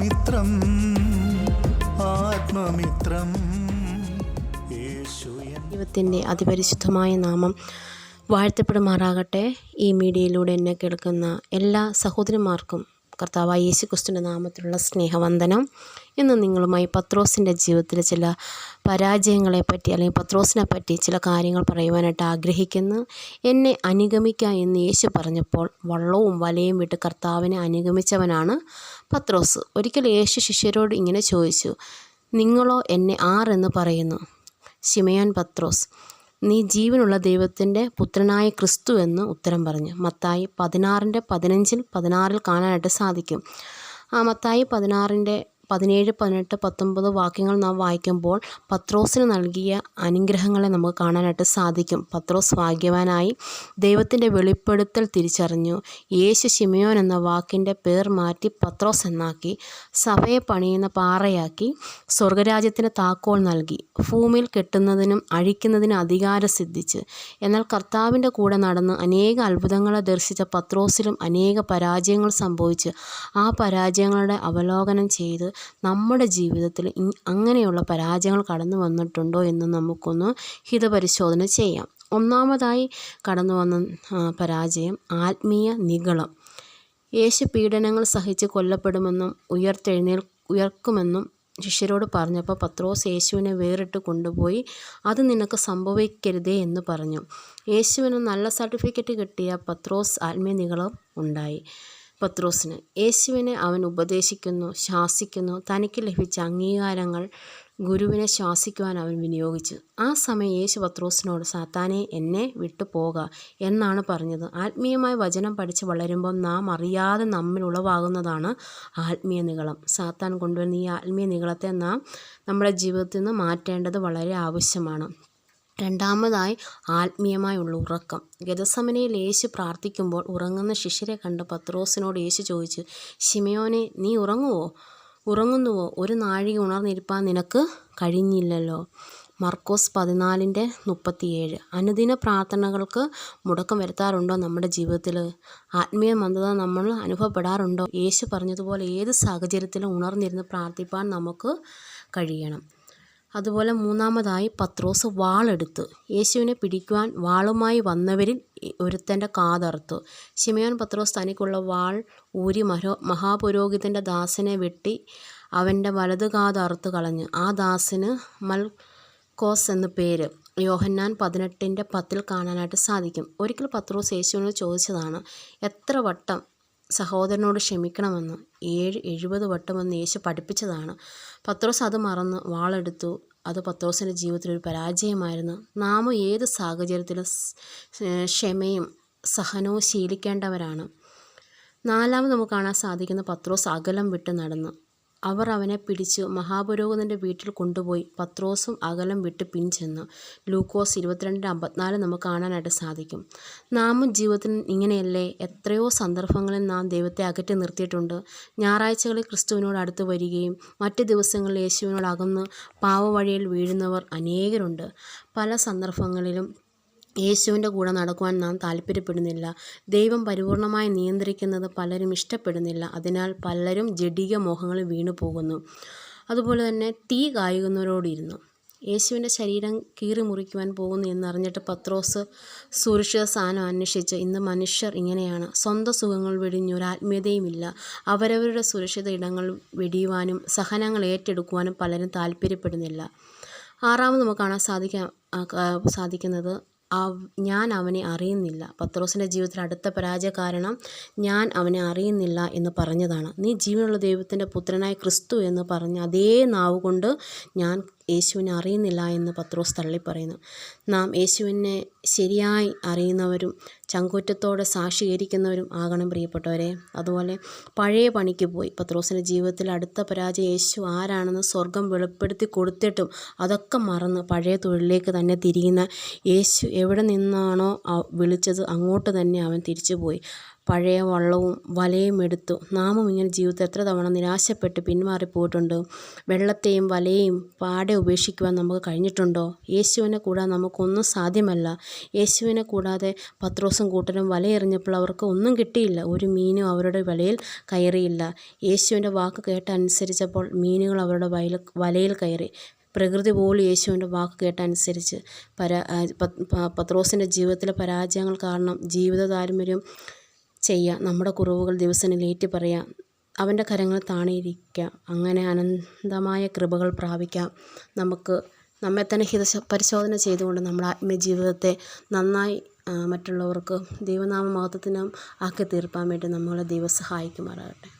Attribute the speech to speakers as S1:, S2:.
S1: ആത്മമിത്രം ആത്മമിത്രം.
S2: ദൈവത്തിന്റെ അതിപരിശുദ്ധമായ നാമം വാഴ്ത്തപ്പെടുമാറാകട്ടെ. ഈ മീഡിയയിലൂടെ എന്നെ കേൾക്കുന്ന എല്ലാ സഹോദരിമാർക്കും കർത്താവായ യേശു ക്രിസ്തുവിന്റെ നാമത്തിലുള്ള സ്നേഹവന്ദനം. ഇന്ന് നിങ്ങളുമായി പത്രോസിന്റെ ജീവിതത്തിലെ ചില പരാജയങ്ങളെപ്പറ്റി അല്ലെങ്കിൽ പത്രോസിനെ പറ്റി ചില കാര്യങ്ങൾ പറയുവാനായിട്ട് ആഗ്രഹിക്കുന്നു. എന്നെ അനുഗമിക്കുക എന്ന് യേശു പറഞ്ഞപ്പോൾ വള്ളവും വലയും വിട്ട് കർത്താവിനെ അനുഗമിച്ചവനാണ് പത്രോസ്. ഒരിക്കൽ യേശു ശിഷ്യരോട് ഇങ്ങനെ ചോദിച്ചു നിങ്ങളോ എന്നെ ആർ എന്ന് പറയുന്നു? ശിമയോൻ പത്രോസ്. നീ ജീവനുള്ള ദൈവത്തിന്റെ പുത്രനായ ക്രിസ്തു എന്ന് ഉത്തരം പറഞ്ഞു. മത്തായി പതിനാറിന്റെ പതിനഞ്ചിൽ പതിനാറിൽ കാണാനായിട്ട് സാധിക്കും. ആ മത്തായി പതിനാറിന്റെ പതിനേഴ് പതിനെട്ട് പത്തൊമ്പത് വാക്യങ്ങൾ നാം വായിക്കുമ്പോൾ പത്രോസിന് നൽകിയ അനുഗ്രഹങ്ങളെ നമുക്ക് കാണാനായിട്ട് സാധിക്കും. പത്രോസ് ഭാഗ്യവാനായി ദൈവത്തിന്റെ വെളിപ്പെടുത്തൽ തിരിച്ചറിഞ്ഞു. യേശു ശിമയോൻ എന്ന വാക്കിന്റെ പേർ മാറ്റി പത്രോസ് എന്നാക്കി സഭയെ പണിയുന്ന പാറയാക്കി സ്വർഗരാജ്യത്തിന് താക്കോൽ നൽകി ഭൂമിയിൽ കെട്ടുന്നതിനും അഴിക്കുന്നതിനും അധികാരം സിദ്ധിച്ച്. എന്നാൽ കർത്താവിന്റെ കൂടെ നടന്ന് അനേക അത്ഭുതങ്ങളെ ദർശിച്ച പത്രോസിലും അനേക പരാജയങ്ങൾ സംഭവിച്ച് ആ പരാജയങ്ങളുടെ അവലോകനം ചെയ്ത് നമ്മുടെ ജീവിതത്തിൽ അങ്ങനെയുള്ള പരാജയങ്ങൾ കടന്നു വന്നിട്ടുണ്ടോ എന്ന് നമുക്കൊന്ന് ഹിതപരിശോധന ചെയ്യാം. ഒന്നാമതായി കടന്നു വന്ന പരാജയം ആത്മീയ നിഗളം യേശു പീഡനങ്ങൾ സഹിച്ച് കൊല്ലപ്പെടുമെന്നും ഉയർത്തെഴുന്നേൽ ഉയർക്കുമെന്നും ശിഷ്യരോട് പറഞ്ഞപ്പോൾ പത്രോസ് യേശുവിനെ വേറിട്ട് കൊണ്ടുപോയി അത് നിനക്ക് സംഭവിക്കരുതേ എന്ന് പറഞ്ഞു. യേശുവിന് നല്ല സർട്ടിഫിക്കറ്റ് കിട്ടിയ പത്രോസ് ആത്മീയ നിഗളം ഉണ്ടായി. പത്രോസിന്. യേശുവിനെ അവൻ ഉപദേശിക്കുന്നു ശാസിക്കുന്നു. തനിക്ക് ലഭിച്ച അംഗീകാരങ്ങൾ ഗുരുവിനെ ശ്വാസിക്കുവാൻ അവൻ വിനിയോഗിച്ചു. ആ സമയം യേശു പത്രോസിനോട് സാത്താനെ എന്നെ വിട്ടു പോക എന്നാണ് പറഞ്ഞത്. ആത്മീയമായ വചനം പഠിച്ച് വളരുമ്പോൾ നാം അറിയാതെ നമ്മിൽ ഉളവാകുന്നതാണ് ആത്മീയ നികളം സാത്താൻ കൊണ്ടുവരുന്ന ഈ ആത്മീയ നികളത്തെ നാം നമ്മുടെ ജീവിതത്തിൽ നിന്ന് മാറ്റേണ്ടത് വളരെ ആവശ്യമാണ്. രണ്ടാമതായി ആത്മീയമായുള്ള ഉറക്കം. ഗതസമനയിൽ യേശു പ്രാർത്ഥിക്കുമ്പോൾ ഉറങ്ങുന്ന ശിഷ്യരെ കണ്ട് പത്രോസിനോട് യേശു ചോദിച്ചു ശിമയോനെ നീ ഉറങ്ങുവോ? ഉറങ്ങുന്നുവോ? ഒരു നാഴിക ഉണർന്നിരിപ്പാൻ നിനക്ക് കഴിഞ്ഞില്ലല്ലോ. മർക്കോസ് പതിനാലിന്റെ മുപ്പത്തിയേഴ്. അനുദിന പ്രാർത്ഥനകൾക്ക് മുടക്കം വരുത്താറുണ്ടോ നമ്മുടെ ജീവിതത്തിൽ? ആത്മീയ മന്ദത നമ്മൾ അനുഭവപ്പെടാറുണ്ടോ? യേശു പറഞ്ഞതുപോലെ ഏത് സാഹചര്യത്തിലും ഉണർന്നിരുന്ന് പ്രാർത്ഥിപ്പാൻ നമുക്ക് കഴിയണം. അതുപോലെ മൂന്നാമതായി പത്രോസ് വാളെടുത്തു. യേശുവിനെ പിടിക്കുവാൻ വാളുമായി വന്നവരിൽ ഒരുത്തന്റെ കാതറുത്തു. ശിമയോൻ പത്രോസ് തനിക്കുള്ള വാൾ ഊരി മഹോ മഹാപുരോഹിതന്റെ ദാസനെ വെട്ടി അവന്റെ വലത് കാതറുത്ത് കളഞ്ഞു. ആ ദാസിന് മൽക്കോസ് എന്ന പേര്. യോഹന്നാൻ പതിനെട്ടിന്റെ പത്തിൽ കാണാനായിട്ട് സാധിക്കും. ഒരിക്കൽ പത്രോസ് യേശുവിനോട് ചോദിച്ചതാണ് എത്ര വട്ടം സഹോദരനോട് ക്ഷമിക്കണമെന്ന് ഏഴ് എഴുപത് വട്ടമെന്ന് യേശു പഠിപ്പിച്ചതാണ്. പത്രോസ് അത് മറന്ന് വാളെടുത്തു. അത് പത്രോസിന്റെ ജീവിതത്തിൽ ഒരു പരാജയമായിരുന്നു. നാം ഏത് സാഹചര്യത്തിലും ക്ഷമയും സഹനവും ശീലിക്കേണ്ടവരാണ്. നാലാമത് നമുക്ക് കാണാൻ സാധിക്കുന്ന പത്രോസ് അകലം വിട്ട് നടന്നു അവർ അവനെ പിടിച്ചു മഹാപുരോഹിതന്റെ വീട്ടിൽ കൊണ്ടുപോയി പത്രോസും അകലം വിട്ട് പിൻചെന്നു ലൂക്കോസ് ഇരുപത്തിരണ്ടിന്റെ അമ്പത്തിനാല് നമുക്ക് കാണാനായിട്ട് സാധിക്കും. നാമും ജീവിതത്തിൽ ഇങ്ങനെയല്ലേ? എത്രയോ സന്ദർഭങ്ങളിൽ നാം ദൈവത്തെ അകറ്റി നിർത്തിയിട്ടുണ്ട്. ഞായറാഴ്ചകളിൽ ക്രിസ്തുവിനോട് അടുത്ത് വരികയും മറ്റ് ദിവസങ്ങളിൽ യേശുവിനോട് അകന്ന് പാവവഴിയിൽ വീഴുന്നവർ അനേകരുണ്ട്. പല സന്ദർഭങ്ങളിലും യേശുവിന്റെ കൂടെ നടക്കുവാൻ നാം താല്പര്യപ്പെടുന്നില്ല. ദൈവം പരിപൂർണമായി നിയന്ത്രിക്കുന്നത് പലരും ഇഷ്ടപ്പെടുന്നില്ല. അതിനാൽ പലരും ജഡിക മോഹങ്ങളിൽ വീണു പോകുന്നു. അതുപോലെ തന്നെ തീ കായുന്നവരോടിരുന്നു. യേശുവിന്റെ ശരീരം കീറി മുറിക്കുവാൻ പോകുന്നു എന്നറിഞ്ഞിട്ട് പത്രോസ് സുരക്ഷിത സ്ഥാനം അന്വേഷിച്ച് ഇന്ന് മനുഷ്യർ ഇങ്ങനെയാണ്. സ്വന്തം സുഖങ്ങൾ വെടിഞ്ഞ് ഒരു ആത്മീയതയുമില്ല. അവരവരുടെ സുരക്ഷിത ഇടങ്ങൾ വെടിയുവാനും സഹനങ്ങൾ ഏറ്റെടുക്കുവാനും പലരും താല്പര്യപ്പെടുന്നില്ല. ആറാമത് നമുക്ക് കാണാൻ സാധിക്കാൻ സാധിക്കുന്നത് ഞാൻ അവനെ അറിയുന്നില്ല. പത്രോസിന്റെ ജീവിതത്തിൽ അടുത്ത പരാജയ കാരണം ഞാൻ അവനെ അറിയുന്നില്ല എന്ന് പറഞ്ഞതാണ്. നീ ജീവനുള്ള ദൈവത്തിന്റെ പുത്രനായ ക്രിസ്തു എന്ന് പറഞ്ഞ അതേ നാവ് കൊണ്ട് ഞാൻ യേശുവിനെ അറിയുന്നില്ല എന്ന് പത്രോസ് തള്ളിപ്പറയുന്നു. നാം യേശുവിനെ ശരിയായി അറിയുന്നവരും ചങ്കൂറ്റത്തോടെ സാക്ഷീകരിക്കുന്നവരും ആകണം പ്രിയപ്പെട്ടവരെ. അതുപോലെ പഴയ പണിക്ക് പോയി. പത്രോസിന്റെ ജീവിതത്തിൽ അടുത്ത പരാജയം യേശു ആരാണെന്ന് സ്വർഗം വെളിപ്പെടുത്തി കൊടുത്തിട്ടും അതൊക്കെ മറന്ന് പഴയ തൊഴിലിലേക്ക് തന്നെ തിരിയുന്ന യേശു എവിടെ നിന്നാണോ വിളിച്ചത് അങ്ങോട്ട് തന്നെ അവൻ തിരിച്ചു പോയി പഴയ വള്ളവും വലയും എടുത്തു. നാമും ഇങ്ങനെ ജീവിതത്തിൽ എത്ര തവണ നിരാശപ്പെട്ട് പിന്മാറിപ്പോയിട്ടുണ്ട്. വെള്ളത്തെയും വലയെയും പാടെ ഉപേക്ഷിക്കുവാൻ നമുക്ക് കഴിഞ്ഞിട്ടുണ്ടോ? യേശുവിനെ കൂടാതെ നമുക്കൊന്നും സാധ്യമല്ല. യേശുവിനെ കൂടാതെ പത്രോസും കൂട്ടരും വല എറിഞ്ഞപ്പോൾ അവർക്ക് ഒന്നും കിട്ടിയില്ല. ഒരു മീനും അവരുടെ വലയിൽ കയറിയില്ല. യേശുവിന്റെ വാക്ക് കേട്ടനുസരിച്ചപ്പോൾ മീനുകൾ അവരുടെ വയൽ വലയിൽ കയറി. പ്രകൃതി പോലും യേശുവിന്റെ വാക്ക് കേട്ടനുസരിച്ച് പരാ പത്രോസിന്റെ ജീവിതത്തിലെ പരാജയങ്ങൾ കാരണം ജീവിത താല്പര്യം ചെയ്യാം നമ്മുടെ കുറവുകൾ ദിവസം ഏറ്റു പറയുക അവന്റെ കരങ്ങൾ താണിയിരിക്കുക അങ്ങനെ അനന്തമായ കൃപകൾ പ്രാപിക്കാം. നമുക്ക് നമ്മെ തന്നെ ഹിത പരിശോധന ചെയ്തുകൊണ്ട് നമ്മുടെ ആത്മീയ ജീവിതത്തെ നന്നായി മറ്റുള്ളവർക്ക് ദൈവനാമ മഹത്വത്തിനും ആക്കി തീർപ്പാൻ വേണ്ടി നമ്മളെ ദൈവം സഹായിക്കുമാറാകട്ടെ.